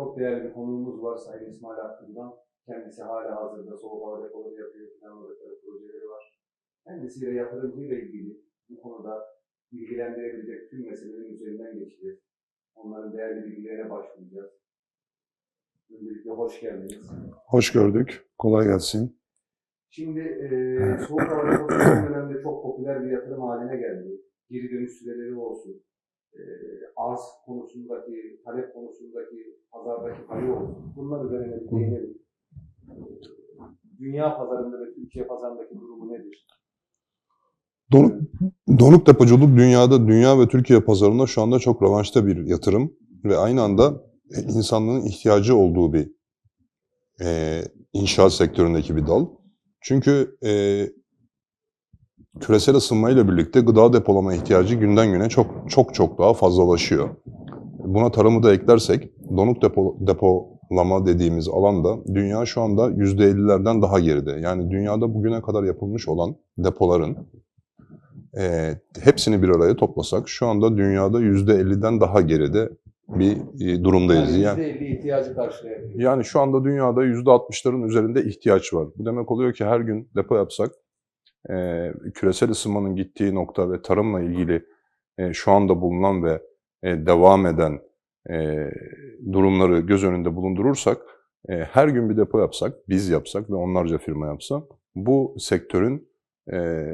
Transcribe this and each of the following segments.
Çok değerli bir konuğumuz var Sayın İsmail Hakkı'ndan. Kendisi hala hazırda soğuk depoları yapıyor, planladıkları projeleri var. Kendisiyle yatırımcıyla ilgili bu konuda bilgilendirebilecek tüm meselelerin üzerinden geçeceğiz. Onların değerli bilgilerine başvuracağız. Öncelikle hoş geldiniz. Hoş gördük. Kolay gelsin. Şimdi e, soğuk hava deposu son dönemde çok popüler bir yatırım haline geldi. Geri dönüş süreleri olsun, e, arz konusundaki, talep konusundaki, pazardaki payı olsun. Bunlar üzerine bir değinelim. Dünya pazarında ve Türkiye pazarındaki durumu nedir? Donuk, donuk depoculuk dünyada, dünya ve Türkiye pazarında şu anda çok revanşta bir yatırım ve aynı anda e, insanlığın ihtiyacı olduğu bir e, inşaat sektöründeki bir dal. Çünkü e, küresel ısınmayla birlikte gıda depolama ihtiyacı günden güne çok çok çok daha fazlalaşıyor. Buna tarımı da eklersek donuk depo, depolama dediğimiz alanda dünya şu anda %50'lerden daha geride. Yani dünyada bugüne kadar yapılmış olan depoların e, hepsini bir araya toplasak şu anda dünyada %50'den daha geride bir e, durumdayız. Yani Yani, %50 ihtiyacı karşılayabiliyor. yani şu anda dünyada %60'ların üzerinde ihtiyaç var. Bu demek oluyor ki her gün depo yapsak e, küresel ısınmanın gittiği nokta ve tarımla ilgili e, şu anda bulunan ve e, devam eden e, durumları göz önünde bulundurursak e, her gün bir depo yapsak, biz yapsak ve onlarca firma yapsa bu sektörün e,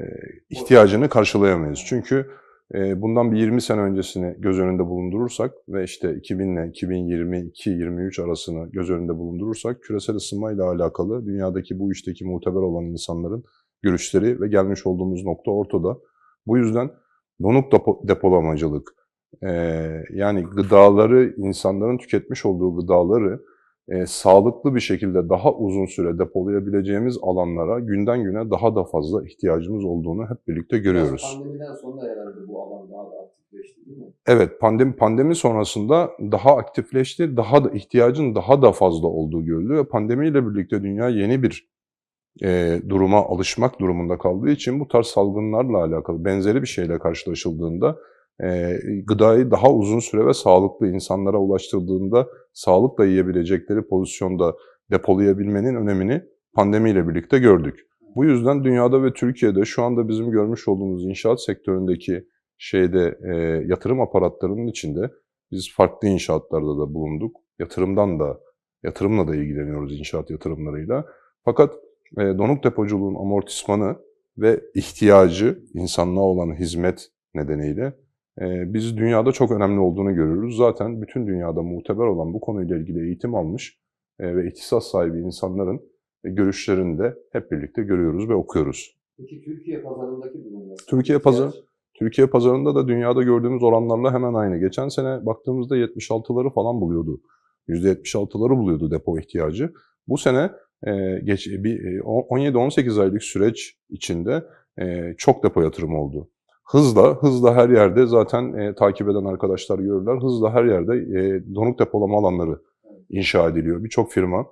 ihtiyacını karşılayamayız. Çünkü e, bundan bir 20 sene öncesini göz önünde bulundurursak ve işte 2000 ile 2022-23 arasını göz önünde bulundurursak küresel ısınmayla alakalı dünyadaki bu işteki muteber olan insanların görüşleri ve gelmiş olduğumuz nokta ortada. Bu yüzden donuk depo, depolamacılık, e, yani gıdaları, insanların tüketmiş olduğu gıdaları e, sağlıklı bir şekilde daha uzun süre depolayabileceğimiz alanlara günden güne daha da fazla ihtiyacımız olduğunu hep birlikte görüyoruz. Biraz Pandemiden sonra herhalde bu alan daha da aktifleşti değil mi? Evet, pandemi pandemi sonrasında daha aktifleşti, daha da ihtiyacın daha da fazla olduğu görüldü ve pandemiyle birlikte dünya yeni bir e, duruma alışmak durumunda kaldığı için bu tarz salgınlarla alakalı benzeri bir şeyle karşılaşıldığında e, gıdayı daha uzun süre ve sağlıklı insanlara ulaştırdığında sağlıkla yiyebilecekleri pozisyonda depolayabilmenin önemini pandemiyle birlikte gördük. Bu yüzden dünyada ve Türkiye'de şu anda bizim görmüş olduğumuz inşaat sektöründeki şeyde e, yatırım aparatlarının içinde biz farklı inşaatlarda da bulunduk. Yatırımdan da yatırımla da ilgileniyoruz inşaat yatırımlarıyla. Fakat e, donuk depoculuğun amortismanı ve ihtiyacı insanlığa olan hizmet nedeniyle e, biz dünyada çok önemli olduğunu görüyoruz. Zaten bütün dünyada muteber olan bu konuyla ilgili eğitim almış e, ve ihtisas sahibi insanların e, görüşlerini de hep birlikte görüyoruz ve okuyoruz. Peki Türkiye pazarındaki durum nasıl? Türkiye pazarı- Türkiye pazarında da dünyada gördüğümüz oranlarla hemen aynı. Geçen sene baktığımızda 76'ları falan buluyordu. %76'ları buluyordu depo ihtiyacı. Bu sene geç, bir, e, 17-18 aylık süreç içinde e, çok depo yatırım oldu. Hızla, hızla her yerde zaten e, takip eden arkadaşlar görürler. Hızla her yerde e, donuk depolama alanları inşa ediliyor. Birçok firma,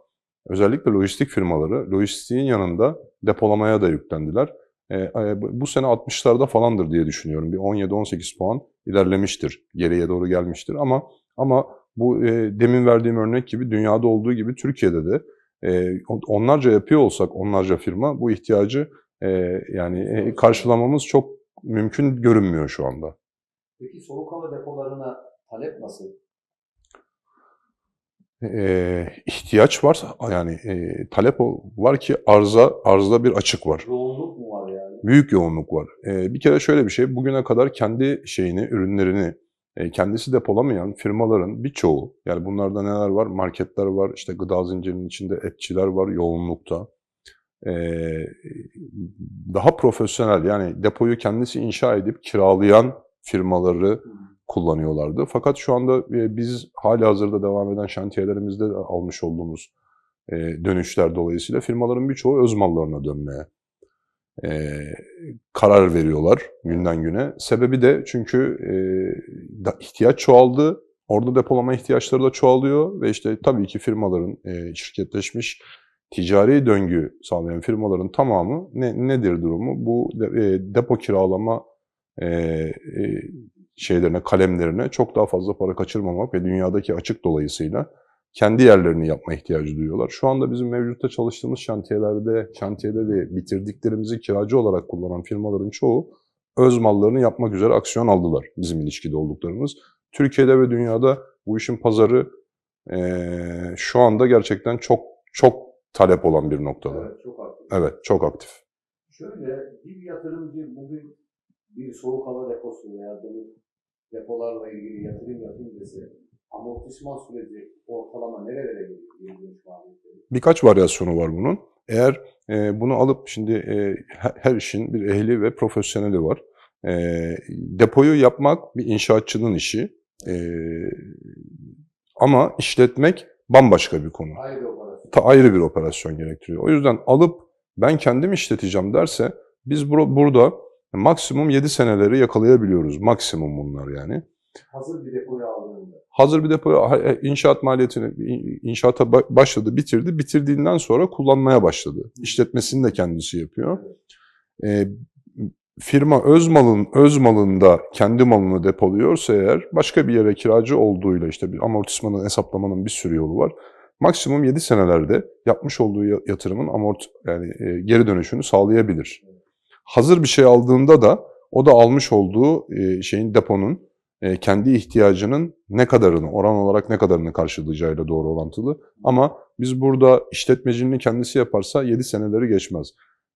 özellikle lojistik firmaları, lojistiğin yanında depolamaya da yüklendiler. E, e, bu sene 60'larda falandır diye düşünüyorum. Bir 17-18 puan ilerlemiştir. Geriye doğru gelmiştir. Ama ama bu e, demin verdiğim örnek gibi dünyada olduğu gibi Türkiye'de de e, onlarca yapıyor olsak onlarca firma bu ihtiyacı e, yani e, karşılamamız çok mümkün görünmüyor şu anda. Peki soğuk hava depolarına talep nasıl? E, ihtiyaç var yani e, talep var ki arza arzda bir açık var. Yoğunluk mu var yani? Büyük yoğunluk var. Ee, bir kere şöyle bir şey, bugüne kadar kendi şeyini, ürünlerini e, kendisi depolamayan firmaların birçoğu, yani bunlarda neler var? Marketler var, işte gıda zincirinin içinde etçiler var yoğunlukta. Ee, daha profesyonel, yani depoyu kendisi inşa edip kiralayan firmaları kullanıyorlardı. Fakat şu anda e, biz hali hazırda devam eden şantiyelerimizde de almış olduğumuz e, dönüşler dolayısıyla firmaların birçoğu öz mallarına dönmeye e, karar veriyorlar günden güne. Sebebi de çünkü e, ihtiyaç çoğaldı. Orada depolama ihtiyaçları da çoğalıyor ve işte tabii ki firmaların e, şirketleşmiş ticari döngü sağlayan firmaların tamamı ne, nedir durumu? Bu e, depo kiralama e, şeylerine, kalemlerine çok daha fazla para kaçırmamak ve dünyadaki açık dolayısıyla kendi yerlerini yapma ihtiyacı duyuyorlar. Şu anda bizim mevcutta çalıştığımız şantiyelerde, şantiyede ve bitirdiklerimizi kiracı olarak kullanan firmaların çoğu öz mallarını yapmak üzere aksiyon aldılar bizim ilişkide olduklarımız. Türkiye'de ve dünyada bu işin pazarı eee, şu anda gerçekten çok çok talep olan bir noktada. Evet, çok haklı. Evet, çok aktif. Şöyle bir yatırımcı bugün bir soğuk hava deposu veya dolu depolarla ilgili yatırım yapayım dese amortisman süreci ortalama nerelere geliyor? Birkaç varyasyonu var bunun. Eğer e, bunu alıp şimdi e, her, işin bir ehli ve profesyoneli var. E, depoyu yapmak bir inşaatçının işi. E, ama işletmek bambaşka bir konu. Ayrı bir operasyon. Ta ayrı bir operasyon gerektiriyor. O yüzden alıp ben kendim işleteceğim derse biz bur- burada maksimum 7 seneleri yakalayabiliyoruz. Maksimum bunlar yani. Hazır bir depoyu aldığında Hazır bir depo ha- e, inşaat maliyetini in- inşaata ba- başladı, bitirdi. Bitirdiğinden sonra kullanmaya başladı. İşletmesini de kendisi yapıyor. Ee, firma öz malın öz malında kendi malını depoluyorsa eğer başka bir yere kiracı olduğuyla işte bir amortismanın hesaplamanın bir sürü yolu var. Maksimum 7 senelerde yapmış olduğu ya- yatırımın amort yani e, geri dönüşünü sağlayabilir. Hazır bir şey aldığında da o da almış olduğu e, şeyin deponun e, kendi ihtiyacının ne kadarını, oran olarak ne kadarını karşılayacağıyla doğru orantılı. Ama biz burada işletmecinin kendisi yaparsa 7 seneleri geçmez.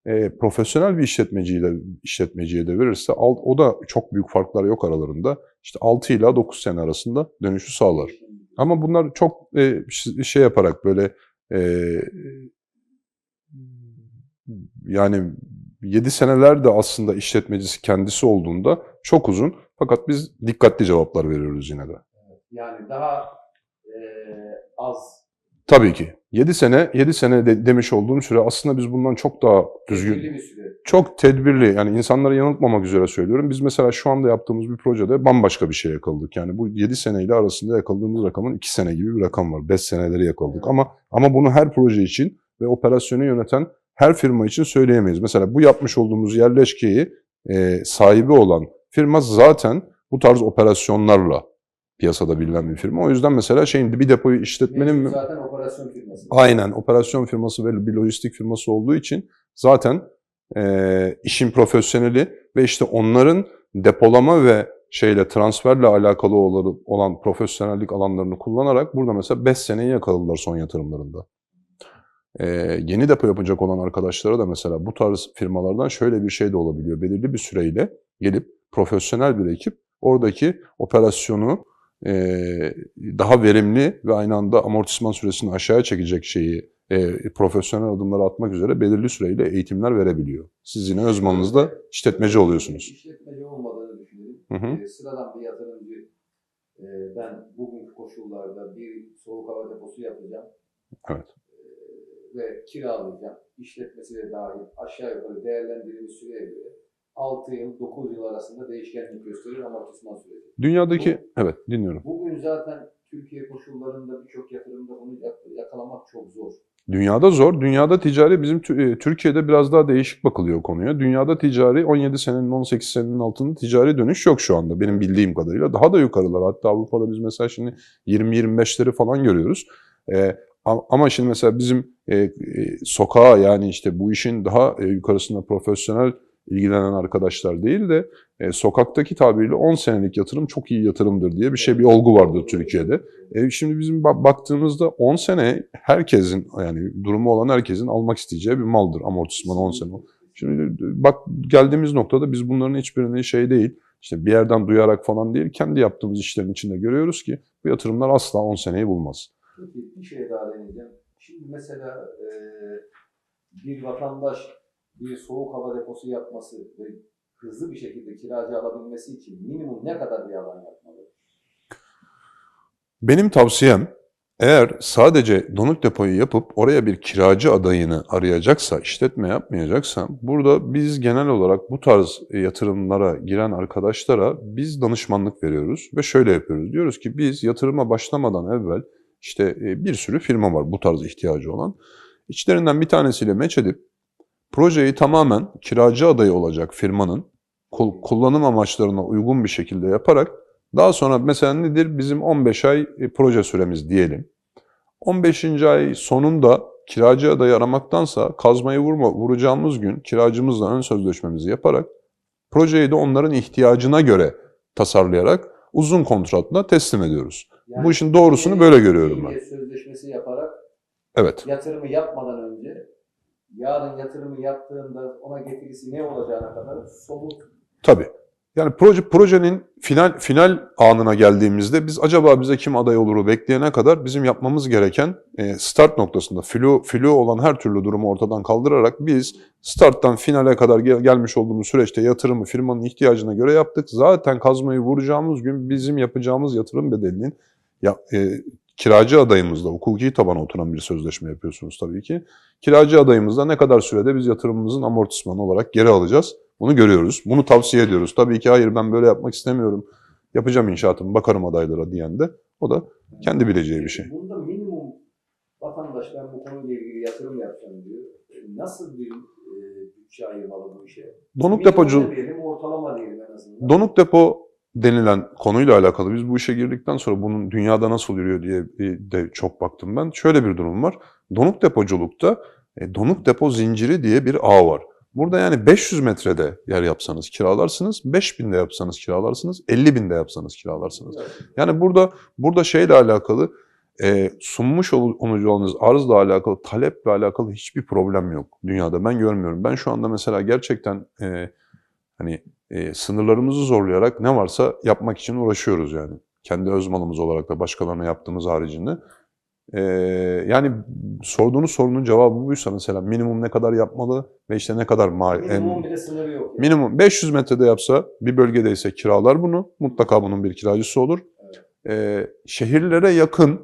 E, profesyonel bir işletmeciye de, işletmeciye de verirse al- o da çok büyük farklar yok aralarında. İşte 6 ila 9 sene arasında dönüşü sağlar. Ama bunlar çok e, şey yaparak böyle e, yani 7 seneler de aslında işletmecisi kendisi olduğunda çok uzun. Fakat biz dikkatli cevaplar veriyoruz yine de. yani daha eee, az Tabii ki. 7 sene, 7 sene de, demiş olduğum süre aslında biz bundan çok daha düzgün, belirli bir süre. çok tedbirli yani insanları yanıltmamak üzere söylüyorum. Biz mesela şu anda yaptığımız bir projede bambaşka bir şey yakaladık. Yani bu 7 seneyle arasında yakaladığımız rakamın 2 sene gibi bir rakam var. 5 seneleri yakaladık Evet. ama ama bunu her proje için ve operasyonu yöneten her firma için söyleyemeyiz. Mesela bu yapmış olduğumuz yerleşkeyi e, sahibi olan firma zaten bu tarz operasyonlarla piyasada bilinen bir firma. O yüzden mesela şeyin bir depoyu işletmenin zaten operasyon firması. Aynen operasyon firması ve bir lojistik firması olduğu için zaten e, işin profesyoneli ve işte onların depolama ve şeyle transferle alakalı olan, olan profesyonellik alanlarını kullanarak burada mesela 5 seneyi yakaladılar son yatırımlarında. E, yeni depo yapacak olan arkadaşlara da mesela bu tarz firmalardan şöyle bir şey de olabiliyor. Belirli bir süreyle gelip profesyonel bir ekip oradaki operasyonu e, daha verimli ve aynı anda amortisman süresini aşağıya çekecek şeyi e, profesyonel adımları atmak üzere belirli süreyle eğitimler verebiliyor. Siz yine öz malınızda işletmeci oluyorsunuz. İşletmeci olmadığını düşünelim. Hı hı. Ee, sıradan bir yatırımcı e, ben bugünkü koşullarda bir soğuk hava deposu yapacağım. Evet. Ve kiralayacağım. İşletmesi de dahil aşağı yukarı değerlendirilmiş süreye göre 6 yıl 9 yıl arasında değişkenlik gösterir amortisman süreci. Dünyadaki, evet dinliyorum. Bugün zaten Türkiye koşullarında birçok yatırımda bunu yak- yakalamak çok zor. Dünyada zor. Dünyada ticari bizim e, Türkiye'de biraz daha değişik bakılıyor konuya. Dünyada ticari 17 senenin 18 senenin altında ticari dönüş yok şu anda benim bildiğim kadarıyla. Daha da yukarılar. Hatta Avrupa'da biz mesela şimdi 20-25'leri falan görüyoruz. Ee, ama şimdi mesela bizim e, e, sokağa yani işte bu işin daha e, yukarısında profesyonel ilgilenen arkadaşlar değil de e, sokaktaki tabiriyle 10 senelik yatırım çok iyi yatırımdır diye bir şey bir olgu vardır Türkiye'de. E, şimdi bizim ba- baktığımızda 10 sene herkesin yani durumu olan herkesin almak isteyeceği bir maldır amortisman 10 sene. Şimdi bak geldiğimiz noktada biz bunların hiçbirini şey değil işte bir yerden duyarak falan değil kendi yaptığımız işlerin içinde görüyoruz ki bu yatırımlar asla 10 seneyi bulmaz. Peki bir şey daha deneyeceğim. Şimdi mesela e, bir vatandaş bir soğuk hava deposu yapması ve hızlı bir şekilde kiracı alabilmesi için minimum ne kadar bir alan yapmalı? Benim tavsiyem eğer sadece donuk depoyu yapıp oraya bir kiracı adayını arayacaksa, işletme yapmayacaksa burada biz genel olarak bu tarz e, yatırımlara giren arkadaşlara biz danışmanlık veriyoruz ve şöyle yapıyoruz. Diyoruz ki biz yatırıma başlamadan evvel işte e, bir sürü firma var bu tarz ihtiyacı olan. İçlerinden bir tanesiyle meç edip projeyi tamamen kiracı adayı olacak firmanın kul- kullanım amaçlarına uygun bir şekilde yaparak daha sonra mesela nedir? Bizim 15 ay e, proje süremiz diyelim. 15. ay sonunda kiracı adayı aramaktansa kazmayı vurma, vuracağımız gün kiracımızla ön sözleşmemizi yaparak projeyi de onların ihtiyacına göre tasarlayarak uzun kontratla teslim ediyoruz. Yani Bu işin doğrusunu iyi- böyle görüyorum ben. sözleşmesi yaparak Evet. yatırımı yapmadan önce yarın yatırımı yaptığında ona getirisi ne olacağına kadar somut Tabii. Yani proje projenin final final anına geldiğimizde biz acaba bize kim aday oluru bekleyene kadar bizim yapmamız gereken e, start noktasında flu flu olan her türlü durumu ortadan kaldırarak biz starttan finale kadar gel- gelmiş olduğumuz süreçte yatırımı firmanın ihtiyacına göre yaptık. Zaten kazmayı vuracağımız gün bizim yapacağımız yatırım bedelinin ya, e, kiracı adayımızla hukuki tabana oturan bir sözleşme yapıyorsunuz tabii ki. Kiracı adayımızla ne kadar sürede biz yatırımımızın amortismanı olarak geri alacağız. Bunu görüyoruz. Bunu tavsiye ediyoruz. Tabii ki hayır ben böyle yapmak istemiyorum. Yapacağım inşaatımı bakarım adaylara diyen de o da kendi bileceği bir şey. Bunda minimum vatandaş ben bu konuyla ilgili yatırım yapacağım diyor. Nasıl bir e, bütçe ayırmalı bu işe? Donuk Minimum depocu ne diyelim, ortalama diyelim en azından. donuk depo denilen konuyla alakalı biz bu işe girdikten sonra bunun dünyada nasıl yürüyor diye de çok baktım ben. Şöyle bir durum var. Donuk depoculukta e, donuk depo zinciri diye bir ağ var. Burada yani 500 metrede yer yapsanız kiralarsınız, 5000'de yapsanız kiralarsınız, 50 binde yapsanız kiralarsınız. Yani burada burada şeyle alakalı e, sunmuş ol- olacağınız arzla alakalı, taleple alakalı hiçbir problem yok dünyada. Ben görmüyorum. Ben şu anda mesela gerçekten e, hani e, sınırlarımızı zorlayarak ne varsa yapmak için uğraşıyoruz yani. Kendi öz malımız olarak da başkalarına yaptığımız haricinde. E, yani sorduğunuz sorunun cevabı buysa mesela minimum ne kadar yapmalı ve işte ne kadar mal... Minimum bir de sınırı yok. yani. Minimum 500 metrede yapsa bir bölgedeyse kiralar bunu. Mutlaka bunun bir kiracısı olur. Ee, şehirlere yakın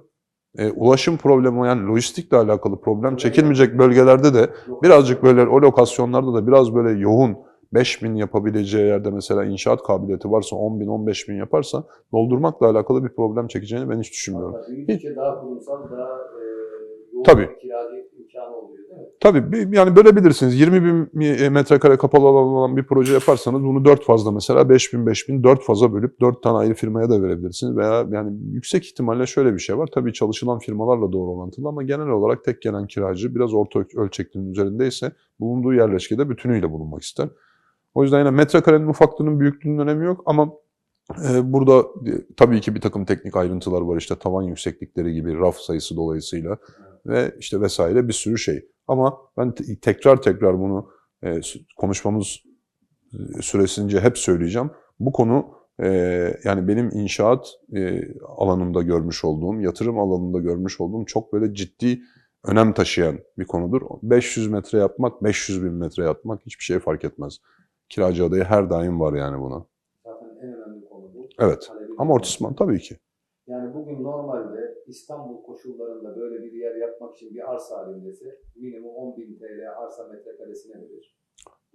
e, ulaşım problemi yani lojistikle alakalı problem çekilmeyecek bölgelerde de birazcık böyle o lokasyonlarda da biraz böyle yoğun 5000 yapabileceği yerde mesela inşaat kabiliyeti varsa 10 bin 15 bin yaparsa doldurmakla alakalı bir problem çekeceğini ben hiç düşünmüyorum. Büyüdükçe daha kurumsal, daha e, yoğun Tabii. oluyor? Tabii yani bölebilirsiniz. 20 bin mi- metrekare kapalı alan olan bir proje yaparsanız bunu 4 fazla mesela 5 bin 5 bin 4 faza bölüp 4 tane ayrı firmaya da verebilirsiniz. Veya yani yüksek ihtimalle şöyle bir şey var. Tabii çalışılan firmalarla doğru orantılı ama genel olarak tek gelen kiracı biraz orta öl- ölçekliğinin üzerindeyse bulunduğu yerleşkede bütünüyle bulunmak ister. O yüzden yine metrekarenin ufaklığının büyüklüğünün önemi yok ama e, burada e, tabii ki bir takım teknik ayrıntılar var işte tavan yükseklikleri gibi raf sayısı dolayısıyla ve işte vesaire bir sürü şey. Ama ben te- tekrar tekrar bunu e, konuşmamız süresince hep söyleyeceğim. Bu konu yani benim inşaat alanımda görmüş olduğum, yatırım alanında görmüş olduğum çok böyle ciddi önem taşıyan bir konudur. 500 metre yapmak, 500 bin metre yapmak hiçbir şey fark etmez. Kiracı adayı her daim var yani buna. Zaten en önemli konu bu. Evet. Talebin Amortisman tabii ki. Yani bugün normalde İstanbul koşullarında böyle bir yer yapmak için bir arsa halindese minimum 10.000 TL arsa metrekaresine verir.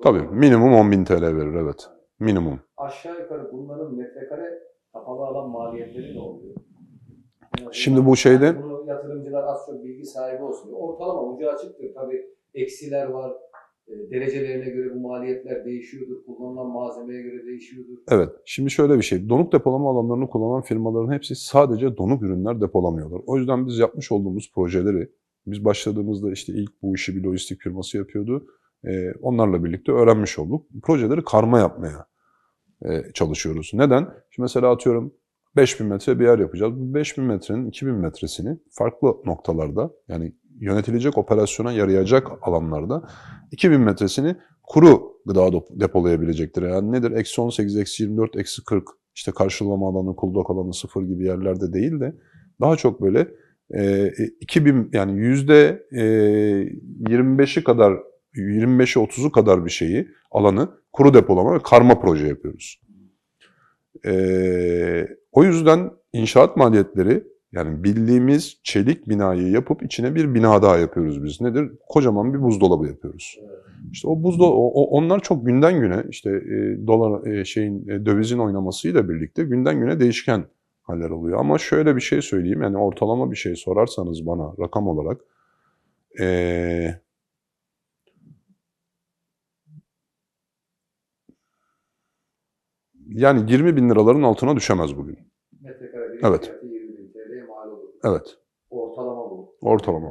Tabii mu? minimum 10.000 TL verir evet. Minimum. Aşağı yukarı bunların metrekare kapalı alan maliyetleri ne oluyor? Şimdi bu şeyde- bunu yatırımcılar az çok bilgi sahibi olsun. Ortalama ucu açıktır. Tabii eksiler var. E, derecelerine göre bu maliyetler değişiyordur. Kullanılan malzemeye göre değişiyordur. Evet. Şimdi şöyle bir şey. Donuk depolama alanlarını kullanan firmaların hepsi sadece donuk ürünler depolamıyorlar. O yüzden biz yapmış olduğumuz projeleri, biz başladığımızda işte ilk bu işi bir lojistik firması yapıyordu. Ee, onlarla birlikte öğrenmiş olduk. Projeleri karma yapmaya e, çalışıyoruz. Neden? Şimdi mesela atıyorum 5000 metre bir yer yapacağız. Bu 5000 metrenin 2000 metresini farklı noktalarda yani yönetilecek operasyona yarayacak alanlarda 2000 metresini kuru gıda depolayabilecektir. Yani nedir? Eksi 18, eksi 24, eksi 40 işte karşılama alanı, kuldok alanı sıfır gibi yerlerde değil de daha çok böyle e, 2000 yani yüzde e, 25'i kadar 25'i 30'u kadar bir şeyi alanı kuru depolama ve karma proje yapıyoruz. E, o yüzden inşaat maliyetleri yani bildiğimiz çelik binayı yapıp içine bir bina daha yapıyoruz biz. Nedir? Kocaman bir buzdolabı yapıyoruz. İşte o buzdolabı, onlar çok günden güne işte e, dolar e, şeyin e, dövizin oynamasıyla birlikte günden güne değişken haller oluyor. Ama şöyle bir şey söyleyeyim yani ortalama bir şey sorarsanız bana rakam olarak e, yani 20 bin liraların altına düşemez bugün. Metrekare Evet. fiyatı 20.000 TL mal olur. Evet. Ortalama bu. Ortalama.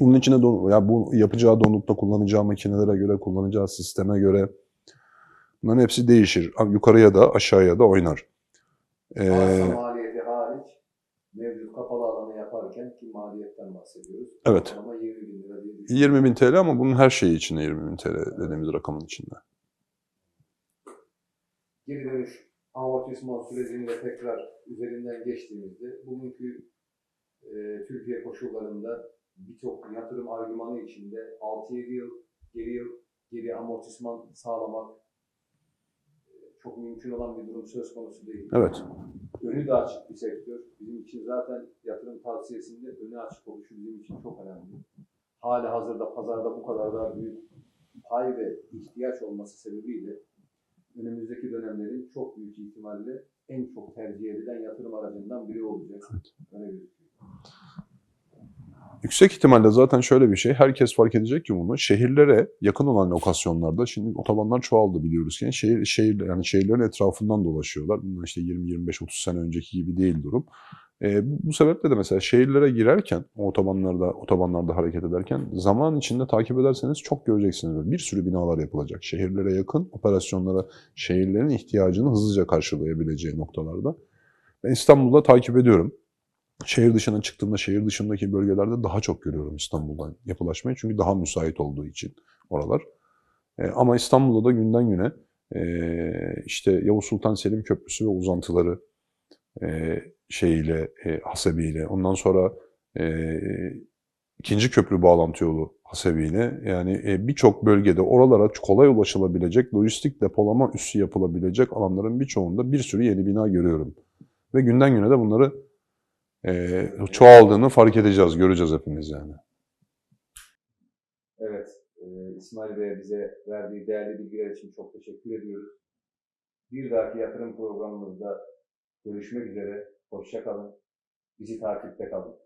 Bunun içine don ya bu yapacağı donutta kullanacağı makinelere göre, kullanacağı sisteme göre bunların hepsi değişir. Yukarıya da aşağıya da oynar. Ee, Arsa maliyeti hariç mevcut kapalı alanı yaparken ki maliyetten bahsediyoruz. Evet. Ama 20 bin lira diye düşünüyorum. 20 bin TL ama bunun her şeyi içinde 20 bin TL dediğimiz rakamın içinde. Geri dönüş amortisman sürecinde tekrar üzerinden geçtiğimizde bugünkü e, Türkiye koşullarında birçok yatırım argümanı içinde 6-7 yıl geri yıl geri amortisman sağlamak e, çok mümkün olan bir durum söz konusu değil. Evet. önü de açık bir sektör. Bizim için zaten yatırım tavsiyesinde önü açık oluşu bizim için çok önemli. Hali hazırda pazarda bu kadar daha büyük pay ve ihtiyaç olması sebebiyle önümüzdeki dönemlerin çok büyük ihtimalle en çok tercih edilen yatırım aracından biri olacak. Öyle gözüküyor. Yüksek ihtimalle zaten şöyle bir şey. Herkes fark edecek ki bunu. Şehirlere yakın olan lokasyonlarda şimdi otobanlar çoğaldı biliyoruz ki. Şehir, şehir yani şehirlerin etrafından dolaşıyorlar. Bunlar işte 20 25 30 sene önceki gibi değil durum. Ee, bu, sebeple de mesela şehirlere girerken, otobanlarda otobanlarda hareket ederken zaman içinde takip ederseniz çok göreceksiniz. Bir sürü binalar yapılacak. Şehirlere yakın operasyonlara, şehirlerin ihtiyacını hızlıca karşılayabileceği noktalarda. Ben İstanbul'da takip ediyorum. Şehir dışına çıktığımda şehir dışındaki bölgelerde daha çok görüyorum İstanbul'dan yapılaşmayı. Çünkü daha müsait olduğu için oralar. E, ama İstanbul'da da günden güne e, işte Yavuz Sultan Selim Köprüsü ve uzantıları e, şeyiyle, e, hasebiyle, ondan sonra e, ikinci köprü bağlantı yolu hasebiyle yani e, birçok bölgede oralara kolay ulaşılabilecek, lojistik depolama üssü yapılabilecek alanların birçoğunda bir sürü yeni bina görüyorum. Ve günden güne de bunları e, çoğaldığını fark edeceğiz, göreceğiz hepimiz yani. Evet, e, İsmail Bey'e bize verdiği değerli bilgiler için çok teşekkür ediyoruz. Bir dahaki yatırım programımızda görüşmek üzere. Hoşça kalın. Bizi takipte kalın.